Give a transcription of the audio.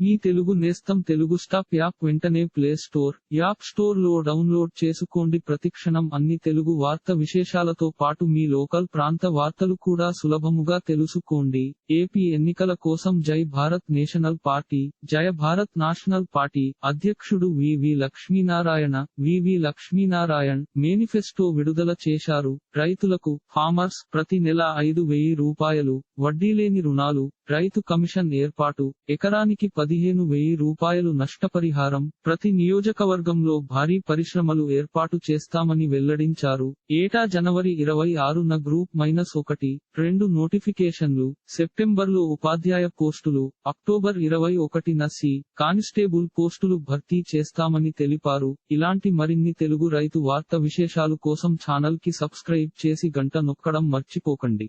మీ తెలుగు నేస్తం Telugu stop app వెంటనే play store app స్టోర్లో డౌన్లోడ్ చేసుకోండి. ప్రతిక్షణం అన్ని తెలుగు వార్త విశేషాలతో పాటు మీ లోకల్ ప్రాంత వార్తలు కూడా సులభముగా తెలుసుకోండి. ఏపీ ఎన్నికల కోసం Jai Bharat national party Jaya Bharat national party అధ్యక్షుడు వివి లక్ష్మీనారాయణ వివి లక్ష్మీనారాయణ్ మేనిఫెస్టో విడుదల చేశారు. రైతులకు ఫార్మర్స్ ప్రతి నెల ఐదు వెయ్యి రూపాయలు వడ్డీలేని రుణాలు రైతు కమిషన్ ఏర్పాటు ఎకరానికి పదిహేను వెయ్యి రూపాయలు నష్టపరిహారం ప్రతి నియోజకవర్గంలో భారీ పరిశ్రమలు ఏర్పాటు చేస్తామని వెల్లడించారు. ఏటా జనవరి ఇరవై ఆరున గ్రూప్ మైనస్ ఒకటి రెండు నోటిఫికేషన్లు సెప్టెంబర్లో ఉపాధ్యాయ పోస్టులు అక్టోబర్ ఇరవై ఒకటిన సి కానిస్టేబుల్ పోస్టులు భర్తీ చేస్తామని తెలిపారు. ఇలాంటి మరిన్ని తెలుగు రైతు వార్త విశేషాలు కోసం ఛానల్కి సబ్స్క్రైబ్ చేసి గంట నొక్కడం మర్చిపోకండి.